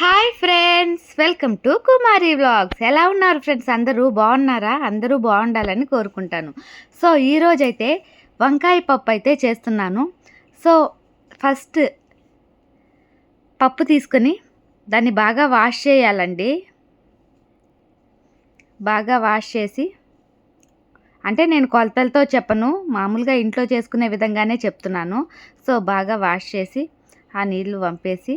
Hi friends welcome to Kumari vlogs. ఎలా ఉన్నారు friends? అందరూ బాగున్నారా? అందరూ బాగుండాలని కోరుకుంటాను. సో ఈరోజైతే వంకాయ పప్పు అయితే చేస్తున్నాను. సో ఫస్ట్ పప్పు తీసుకొని దాన్ని బాగా వాష్ చేయాలండి. బాగా వాష్ చేసి అంటే నేను కొలతలతో చెప్పను మామూలుగా ఇంట్లో చేసుకునే విధంగానే చెప్తున్నాను. సో బాగా వాష్ చేసి ఆ నీళ్ళు పంపేసి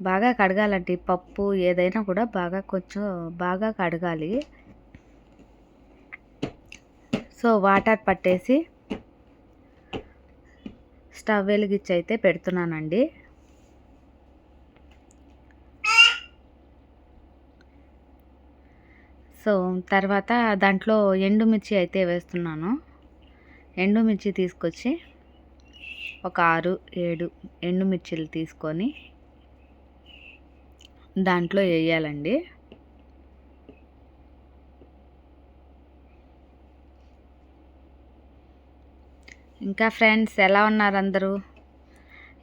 బాగా కడగాలండి. పప్పు ఏదైనా కూడా బాగా కొంచెం బాగా కడగాలి. సో వాటర్ పట్టేసి స్టవ్ వెలిగించి అయితే పెడుతున్నానండి. సో తర్వాత దాంట్లో ఎండుమిర్చి అయితే వేస్తున్నాను. ఎండుమిర్చి తీసుకొచ్చి ఒక ఆరు ఏడు ఎండుమిర్చిలు తీసుకొని దాంట్లో వేయాలండి. ఇంకా ఫ్రెండ్స్ ఎలా ఉన్నారు అందరూ?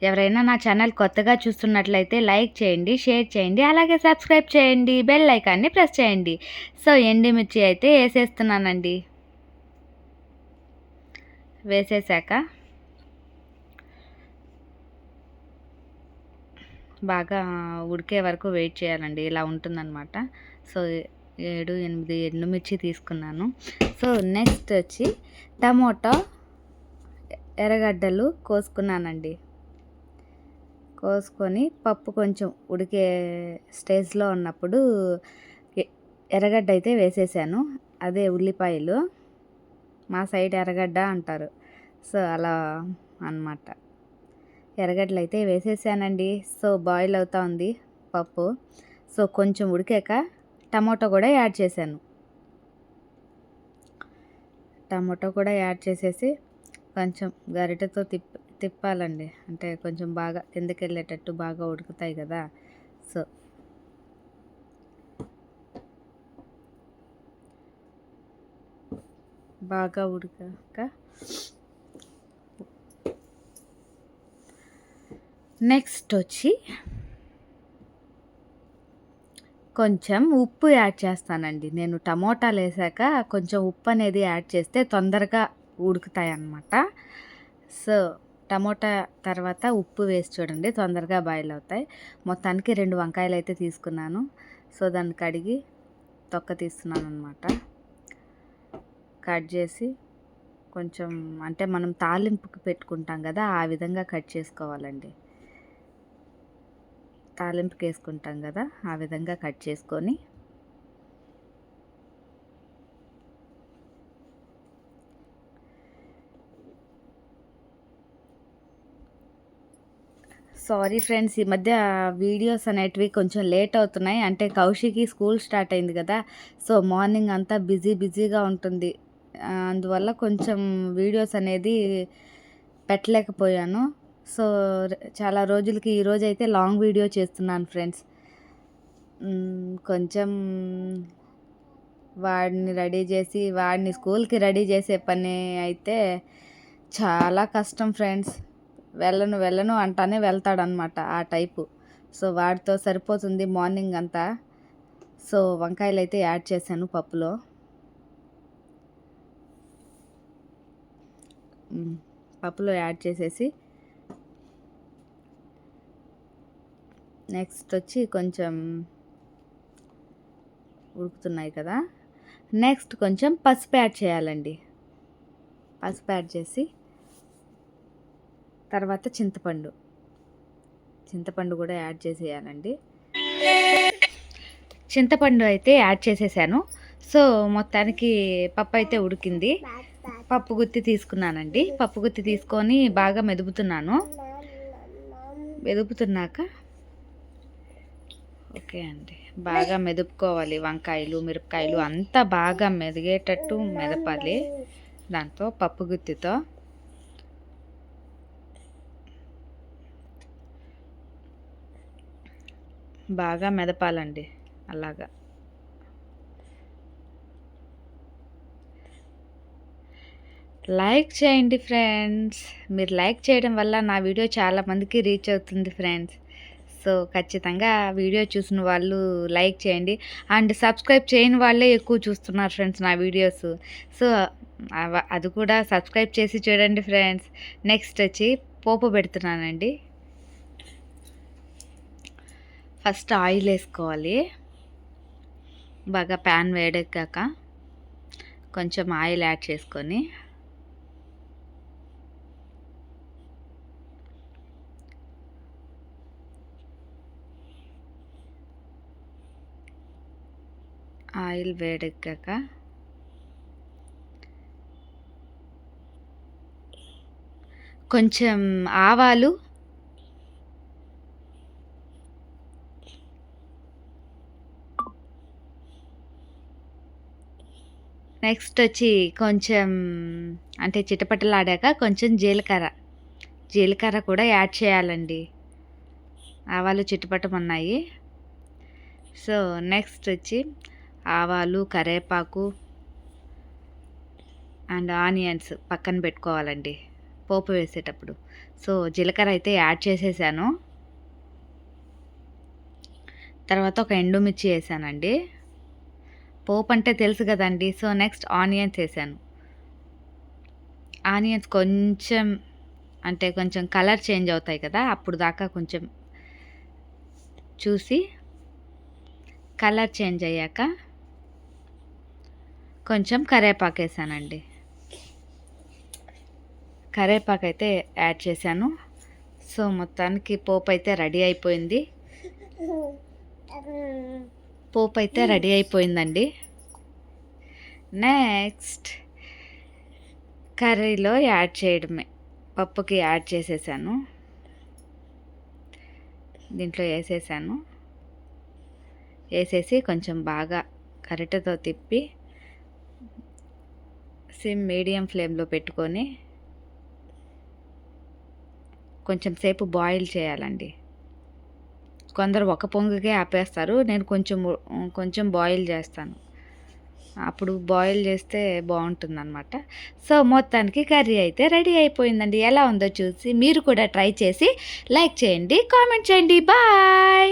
ఎవరైనా నా ఛానల్ కొత్తగా చూస్తున్నట్లయితే లైక్ చేయండి షేర్ చేయండి అలాగే సబ్స్క్రైబ్ చేయండి బెల్ ఐకాన్ని ప్రెస్ చేయండి. సో ఎండిమిర్చి అయితే వేసేస్తున్నానండి. వేసేసాక బాగా ఉడికే వరకు వెయిట్ చేయాలండి. ఇలా ఉంటుందన్నమాట. సో ఏడు ఎనిమిది ఎండుమిర్చి తీసుకున్నాను. సో నెక్స్ట్ వచ్చి టమోటా ఎర్రగడ్డలు కోసుకున్నానండి. కోసుకొని పప్పు కొంచెం ఉడికే స్టేజ్లో ఉన్నప్పుడు ఎర్రగడ్డ అయితే వేసేసాను. అదే ఉల్లిపాయలు. మా సైడ్ ఎర్రగడ్డ అంటారు. సో అలా అన్నమాట. ఎర్రగడ్డలు అయితే వేసేసానండి. సో బాయిల్ అవుతా ఉంది పప్పు. సో కొంచెం ఉడికాక టమాటో కూడా యాడ్ చేశాను. టమాటో కూడా యాడ్ చేసేసి కొంచెం గరిటెతో తిప్పి తిప్పాలండి. అంటే కొంచెం బాగా కిందకి వెళ్ళేటట్టు బాగా ఉడుకుతాయి కదా. సో బాగా ఉడికాక నెక్స్ట్ వచ్చి కొంచెం ఉప్పు యాడ్ చేస్తానండి. నేను టమోటాలు వేసాక కొంచెం ఉప్పు అనేది యాడ్ చేస్తే తొందరగా ఉడుకుతాయి అన్నమాట సో టమోటా తర్వాత ఉప్పు వేసి చూడండి తొందరగా బాయిల్ అవుతాయి మొత్తానికి రెండు వంకాయలు అయితే తీసుకున్నాను. సో దాన్ని కడిగి తొక్క తీస్తున్నాను అనమాట కట్ చేసి కొంచెం అంటే మనం తాలింపుకి పెట్టుకుంటాం కదా ఆ విధంగా కట్ చేసుకోవాలండి. తాలింపుకి వేసుకుంటాం కదా ఆ విధంగా కట్ చేసుకొని. సారీ ఫ్రెండ్స్ ఈ మధ్య వీడియోస్ అనేటివి కొంచెం లేట్ అవుతున్నాయి. అంటే కౌశికి స్కూల్ స్టార్ట్ అయింది కదా సో మార్నింగ్ అంతా బిజీ బిజీగా ఉంటుంది. అందువల్ల కొంచెం వీడియోస్ అనేది పెట్టలేకపోయాను. సో చాలా రోజులకి ఈరోజు అయితే లాంగ్ వీడియో చేస్తున్నాను ఫ్రెండ్స్. కొంచెం వాడిని రెడీ చేసి వాడిని స్కూల్కి రెడీ చేసే పని అయితే చాలా కష్టం ఫ్రెండ్స్. వెళ్ళను వెళ్ళను అంటానే వెళ్తాడనమాట ఆ టైపు. సో వాడితో సరిపోతుంది మార్నింగ్ అంతా. సో వంకాయలు అయితే యాడ్ చేశాను పప్పులో. పప్పులో యాడ్ చేసేసి నెక్స్ట్ వచ్చి కొంచెం ఉడుకుతున్నాయి కదా. నెక్స్ట్ కొంచెం పసుపు యాడ్ చేయాలండి. పసుపు యాడ్ చేసి తర్వాత చింతపండు. చింతపండు కూడా యాడ్ చేసేయాలండి. చింతపండు అయితే యాడ్ చేసేసాను. సో మొత్తానికి పప్పు అయితే ఉడికింది. పప్పు గుత్తి తీసుకున్నానండి. పప్పు గుత్తి తీసుకొని బాగా మెదుపుతున్నాను. మెదుపుతున్నాక ఓకే అండి. బాగా మెదుపుకోవాలి వంకాయలు మిరపకాయలు అంతా బాగా మెదిగేటట్టు మెదపాలి. దాంతో పప్పు గుత్తితో. బాగా మెదపాలండి అలాగా. లైక్ చేయండి ఫ్రెండ్స్. మీరు లైక్ చేయడం వల్ల నా వీడియో చాలా మందికి రీచ్ అవుతుంది ఫ్రెండ్స్. సో ఖచ్చితంగా వీడియో చూసిన వాళ్ళు లైక్ చేయండి. అండ్ సబ్స్క్రైబ్ చేయని వాళ్ళే ఎక్కువ చూస్తున్నారు ఫ్రెండ్స్ నా వీడియోస్. సో అది కూడా సబ్స్క్రైబ్ చేసి చూడండి ఫ్రెండ్స్. నెక్స్ట్ వచ్చి పోపు పెడుతున్నానండి. ఫస్ట్ ఆయిల్ వేసుకోవాలి. బాగా ప్యాన్ వేడెక్కాక కొంచెం ఆయిల్ యాడ్ చేసుకొని ఆయిల్ వేడెక్కాక కొంచెం ఆవాలు నెక్స్ట్ వచ్చి కొంచెం అంటే చిటపటలాడాక కొంచెం జీలకర్ర. జీలకర్ర కూడా యాడ్ చేయాలండి. ఆవాలు చిటపటమన్నాయి. సో నెక్స్ట్ వచ్చి ఆవాలు కరేపాకు అండ్ ఆనియన్స్ పక్కన పెట్టుకోవాలండి. పోపు వేసేటప్పుడు. సో జీలకర్ర అయితే యాడ్ చేసేసాను. తర్వాత ఒక ఎండుమిర్చి వేసానండి. పోపు అంటే తెలుసు కదండి. సో నెక్స్ట్ ఆనియన్స్ వేసాను. ఆనియన్స్ కొంచెం అంటే కొంచెం కలర్ చేంజ్ అవుతాయి కదా అప్పుడు దాకా కొంచెం చూసి కలర్ చేంజ్ అయ్యాక కొంచెం కరేపాకు వేసానండి కరేపాకు అయితే యాడ్ చేశాను. సో మొత్తానికి పోపు అయితే రెడీ అయిపోయింది. పోపు అయితే రెడీ అయిపోయిందండి. నెక్స్ట్ కర్రీలో యాడ్ చేయడమే. పప్పుకి యాడ్ చేసేసాను. దీంట్లో వేసేసాను. వేసేసి కొంచెం బాగా కరెటతో తిప్పి సిమ్ మీడియం ఫ్లేమ్లో పెట్టుకొని కొంచెం సేపు బాయిల్ చేయాలండి. కొందరు ఒక పొంగుకే ఆపేస్తారు. నేను కొంచెం కొంచెం బాయిల్ చేస్తాను. అప్పుడు బాయిల్ చేస్తే బాగుంటుంది అనమాట సో మొత్తానికి కర్రీ అయితే రెడీ అయిపోయిందండి. ఎలా ఉందో చూసి మీరు కూడా ట్రై చేసి లైక్ చేయండి కామెంట్ చేయండి. బాయ్!